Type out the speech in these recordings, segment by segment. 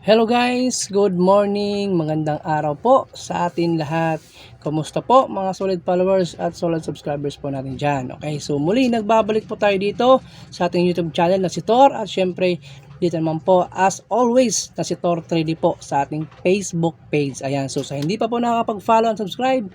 Hello guys, good morning, magandang araw po sa atin lahat. Kumusta po mga solid followers at solid subscribers po natin dyan. Okay, so muli nagbabalik po tayo dito sa ating YouTube channel na si Tor at syempre dito naman po as always na si Tor 3D po sa ating Facebook page. Ayan, so sa hindi pa po nakakapag-follow and subscribe,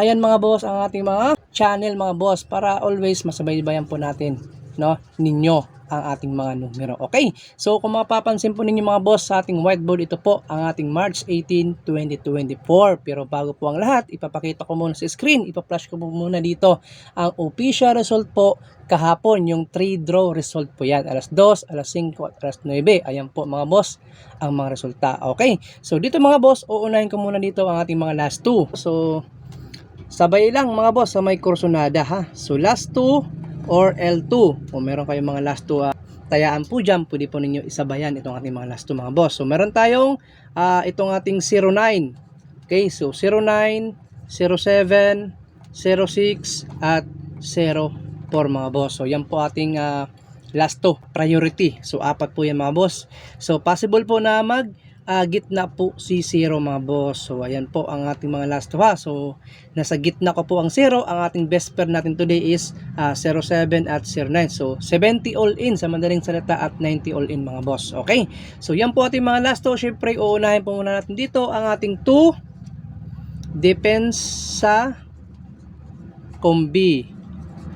ayan mga boss ang ating mga channel mga boss para always masabay-bayan po natin no ninyo ang ating mga numero. Okay, so kung mapapansin po ninyo mga boss sa ating whiteboard, ito po ang ating March 18, 2024. Pero bago po ang lahat, ipapakita ko muna sa screen, ipa-flash ko muna dito ang official result po kahapon, yung 3 draw result po yan. Alas 2, alas 5, at alas 9. Ayan po mga boss, ang mga resulta. Okay, so dito mga boss, uunahin ko muna dito ang ating mga last 2. So, sabay lang mga boss sa may kursonada ha. So last 2 or L2. Kung meron kayong mga last 2 uh, tayaan po dyan, pwede po ninyo isabayan itong ating mga last 2 mga boss. So meron tayong uh, itong ating 09. Okay, so 09, 07, 06 at 04 mga boss. So yan po ating uh, last 2 priority. So apat po yan mga boss. So possible po na mag uh, gitna po si 0 mga boss. So ayan po ang ating mga last two ha. So nasa gitna ko po ang 0. Ang ating best pair natin today is uh, 07 at 09. So 70 all in sa madaling salita at 90 all in mga boss. Okay. So yan po ating mga last two. Syempre uunahin po muna natin dito ang ating 2 depensa kombi.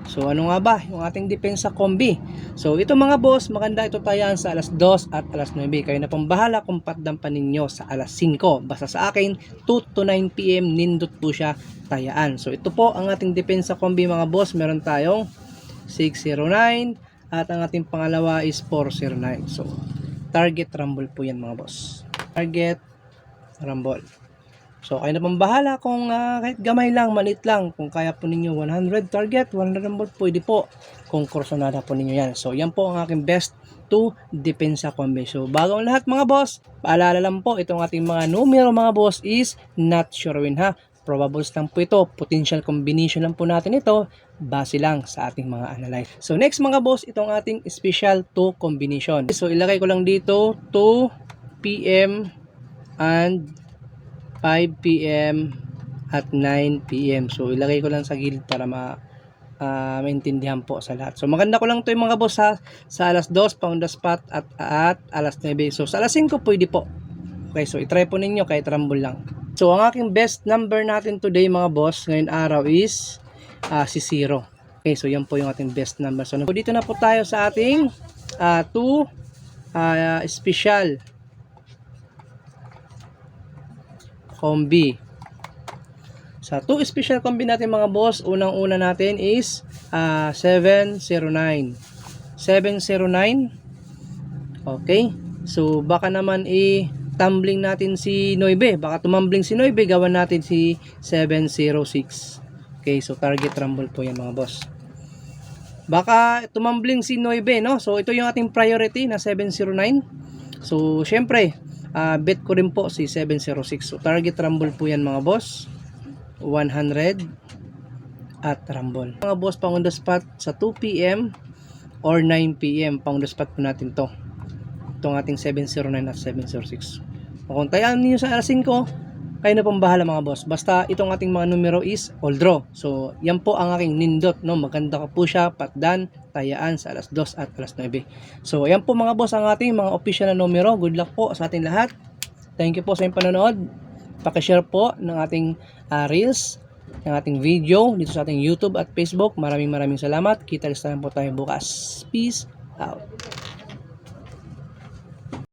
So ano nga ba yung ating depensa kombi? So ito mga boss, maganda ito tayan sa alas 2 at alas 9. Kayo na pong bahala kung patdampan ninyo sa alas 5. Basta sa akin, 2 to 9 p.m. nindot po siya tayaan. So ito po ang ating depensa kombi mga boss. Meron tayong 609 at ang ating pangalawa is 409. So target rumble po yan mga boss. Target rumble. So, kayo na pong bahala kung uh, kahit gamay lang, malit lang. Kung kaya po ninyo 100 target, 100 number, pwede po. Kung kursonada po ninyo yan. So, yan po ang aking best to depensa combi. So, bago ang lahat mga boss, paalala lang po, itong ating mga numero mga boss is not sure win ha. Probables lang po ito. Potential combination lang po natin ito base lang sa ating mga analyze. So, next mga boss, itong ating special 2 combination. So, ilagay ko lang dito 2 p.m. and 5 p.m. at 9 p.m. So ilagay ko lang sa gilid para ma uh, maintindihan po sa lahat. So maganda ko lang to yung mga boss ha, sa alas 2 pound the spot at, at alas 9. So sa alas 5 pwede po. Okay, so itry po ninyo kahit rumble lang. So ang aking best number natin today mga boss ngayon araw is uh, si 0. Okay, so yan po yung ating best number. So dito na po tayo sa ating 2 uh, two, uh, special combi. Sa 2 special combi natin mga boss, unang-una natin is uh, 709. 709. Okay. So baka naman i tumbling natin si Noibe. Baka tumambling si Noibe, gawan natin si 706. Okay, so target rumble po yan mga boss. Baka tumambling si Noibe, no? So ito yung ating priority na 709. So syempre, uh, bet ko rin po si 706 so target rumble po yan mga boss. 100 at rumble. Mga boss pang on the spot sa 2pm or 9pm pang on the spot po natin to. Itong ating 709 at 706 kung tayaan niyo sa alas 5 kayo na pong bahala mga boss. Basta itong ating mga numero is all draw. So, yan po ang aking nindot. No? Maganda ka po siya, patdan, tayaan sa alas 2 at alas 9. So, yan po mga boss ang ating mga official na numero. Good luck po sa ating lahat. Thank you po sa inyong panonood. Pakishare po ng ating uh, reels, ng ating video dito sa ating YouTube at Facebook. Maraming maraming salamat. Kita-kita po tayo bukas. Peace out.